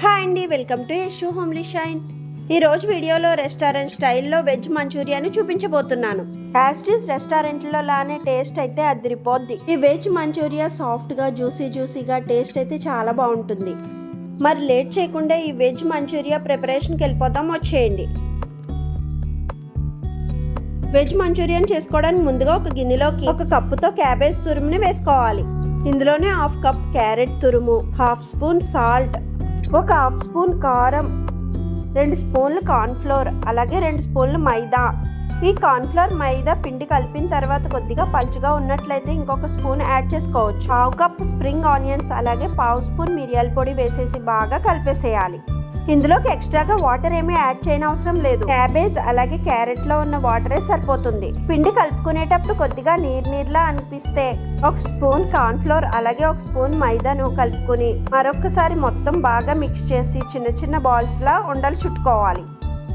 Hi అండి welcome to you Homely Shine. ఈ రోజు వీడియోలో రెస్టారెంట్ స్టైల్లో వెజ్ మంచూరియాని చూపించబోతున్నాను. యాస్టీస్ రెస్టారెంట్లో లానే టేస్ట్ అయితే అదిరిపోద్ది. ఈ వెజ్ మంచూరియా సాఫ్ట్గా జ్యూసీ జ్యూసీగా టేస్ట్ అయితే చాలా బాగుంటుంది. మరి లేట్ చేయకుండా ఈ వెజ్ మంచూరియా ప్రిపరేషన్కి వెళ్ళిపోతాం వచ్చేయండి. వెజ్ మంచూరియన్ చేసుకోవడానికి ముందుగా ఒక గిన్నెలోకి ఒక కప్పుతో క్యాబేజ్ తురుముని వేసుకోవాలి. ఇందులోనే హాఫ్ కప్ క్యారెట్ తురుము హాఫ్ స్పూన్ సాల్ట్ ఒక హాఫ్ స్పూన్ కారం రెండు స్పూన్లు కార్న్ఫ్లోర్ అలాగే రెండు స్పూన్లు మైదా. ఈ కార్న్ఫ్లోర్ మైదా పిండి కలిపిన తర్వాత కొద్దిగా పలుచగా ఉన్నట్లయితే ఇంకొక స్పూన్ యాడ్ చేసుకోవచ్చు. పావు కప్ స్ప్రింగ్ ఆనియన్స్ అలాగే పావు స్పూన్ మిరియాల పొడి వేసేసి బాగా కలిపేసేయాలి. ఇందులోకి ఎక్స్ట్రాగా వాటర్ ఏమీ యాడ్ చేయనవసరం లేదు. క్యాబేజ్ అలాగే క్యారెట్లో ఉన్న వాటరే సరిపోతుంది. పిండి కలుపుకునేటప్పుడు కొద్దిగా నీరు నీరులా అనిపిస్తే ఒక స్పూన్ కార్న్ ఫ్లోర్ అలాగే ఒక స్పూన్ మైదాను కలుపుకుని మరొకసారి మొత్తం బాగా మిక్స్ చేసి చిన్న చిన్న బాల్స్ లా ఉండలు చుట్టుకోవాలి.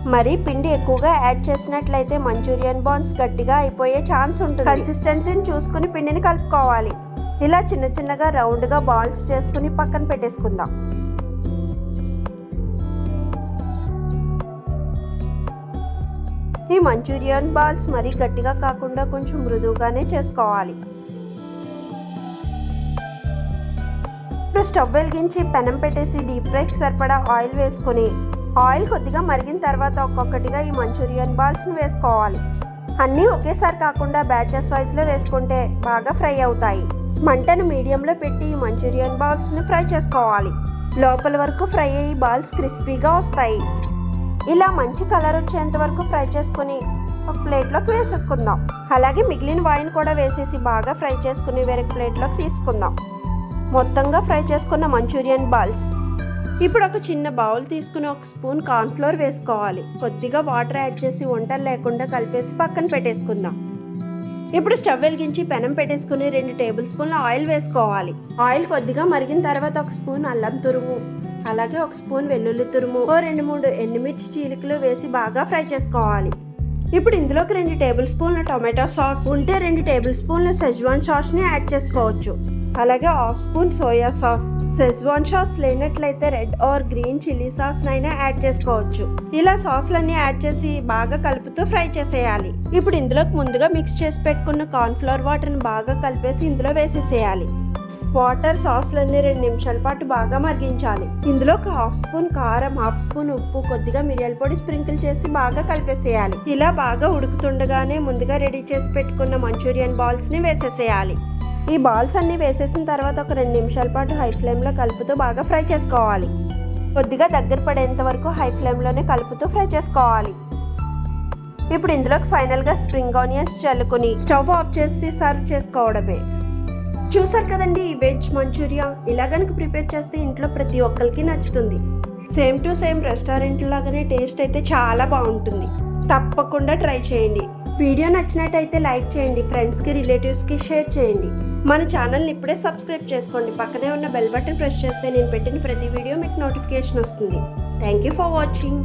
మరి పిండి ఎక్కువగా యాడ్ చేసినట్లయితే మంచూరియన్ బాన్స్ గట్టిగా అయిపోయే ఛాన్స్ ఉంటుంది. కన్సిస్టెన్సీని చూసుకుని పిండిని కలుపుకోవాలి. ఇలా చిన్న చిన్నగా రౌండ్గా బాల్స్ చేసుకుని పక్కన పెట్టేసుకుందాం. ఈ మంచూరియన్ బాల్స్ మరీ గట్టిగా కాకుండా కొంచెం మృదువుగానే చేసుకోవాలి. ఇప్పుడు స్టవ్ వెలిగించి పెనం పెట్టేసి డీప్ ఫ్రైకి సరిపడా ఆయిల్ వేసుకొని ఆయిల్ కొద్దిగా మరిగిన తర్వాత ఒక్కొక్కటిగా ఈ మంచూరియన్ బాల్స్ని వేసుకోవాలి. అన్నీ ఒకేసారి కాకుండా బ్యాచెస్ వైజ్లో వేసుకుంటే బాగా ఫ్రై అవుతాయి. మంటను మీడియంలో పెట్టి ఈ మంచూరియన్ బాల్స్ని ఫ్రై చేసుకోవాలి. లోపల వరకు ఫ్రై అయ్యి బాల్స్ క్రిస్పీగా వస్తాయి. ఇలా మంచి కలర్ వచ్చేంత వరకు ఫ్రై చేసుకుని ఒక ప్లేట్లోకి వేసేసుకుందాం. అలాగే మిగిలిన వాయిన్ కూడా వేసేసి బాగా ఫ్రై చేసుకుని వేరే ప్లేట్లోకి తీసుకుందాం. మొత్తంగా ఫ్రై చేసుకున్న మంచూరియన్ బాల్స్. ఇప్పుడు ఒక చిన్న బౌల్ తీసుకుని ఒక స్పూన్ కార్న్ఫ్లోర్ వేసుకోవాలి. కొద్దిగా వాటర్ యాడ్ చేసి వంటలు లేకుండా కలిపేసి పక్కన పెట్టేసుకుందాం. ఇప్పుడు స్టవ్ వెలిగించి పెనం పెట్టేసుకుని రెండు టేబుల్ స్పూన్ల ఆయిల్ వేసుకోవాలి. ఆయిల్ కొద్దిగా మరిగిన తర్వాత ఒక స్పూన్ అల్లం తురుము. అలాగే ఒక స్పూన్ వెల్లుల్లి తురుము ఓ రెండు మూడు ఎండుమిర్చి చీలికలు వేసి బాగా ఫ్రై చేసుకోవాలి. ఇప్పుడు ఇందులోకి రెండు టేబుల్ స్పూన్ల టొమాటో సాస్ ఉంటే రెండు టేబుల్ స్పూన్ల సెజ్వాన్ సాస్ని యాడ్ చేసుకోవచ్చు. అలాగే half spoon soya sauce. Schezwan sauce లేనట్లయితే red or green chilli sauce నైనా యాడ్ చేసుకోవచ్చు. ఇలా సాస్లన్నీ యాడ్ చేసి బాగా కలుపుతూ ఫ్రై చేసేయాలి. ఇప్పుడు ఇందులోకి ముందుగా మిక్స్ చేసి పెట్టుకున్న కార్న్ఫ్లవర్ వాటర్ని బాగా కలిపేసి ఇందులో వేసేసేయాలి. వాటర్ సాస్లన్నీ రెండు నిమిషాల పాటు బాగా మరిగించాలి. ఇందులో ఒక హాఫ్ స్పూన్ కారం హాఫ్ స్పూన్ ఉప్పు కొద్దిగా మిరియాల పొడి స్ప్రింకిల్ చేసి బాగా కలిపేసేయాలి. ఇలా బాగా ఉడుకుతుండగానే ముందుగా రెడీ చేసి పెట్టుకున్న మంచూరియన్ బాల్స్ని వేసేసేయాలి. ఈ బాల్స్ అన్ని వేసేసిన తర్వాత ఒక రెండు నిమిషాల పాటు హై ఫ్లేమ్లో కలుపుతూ బాగా ఫ్రై చేసుకోవాలి. కొద్దిగా దగ్గర పడేంత వరకు హై ఫ్లేమ్లోనే కలుపుతూ ఫ్రై చేసుకోవాలి. ఇప్పుడు ఇందులోకి ఫైనల్గా స్ప్రింగ్ ఆనియన్స్ చల్లుకుని స్టవ్ ఆఫ్ చేసి సర్వ్ చేసుకోవడమే. చూసారు కదండి ఈ వెజ్ మంచూరియా ఇలా కనుక ప్రిపేర్ చేస్తే ఇంట్లో ప్రతి ఒక్కరికి నచ్చుతుంది. సేమ్ టు సేమ్ రెస్టారెంట్ లాగానే టేస్ట్ అయితే చాలా బాగుంటుంది. తప్పకుండా ట్రై చేయండి. వీడియో నచ్చినట్టయితే లైక్ చేయండి ఫ్రెండ్స్కి రిలేటివ్స్కి షేర్ చేయండి. మన ఛానల్ని ఇప్పుడే సబ్స్క్రైబ్ చేసుకోండి. పక్కనే ఉన్న బెల్ బటన్ ప్రెస్ చేస్తే నేను పెట్టిన ప్రతి వీడియో మీకు నోటిఫికేషన్ వస్తుంది. Thank you for watching.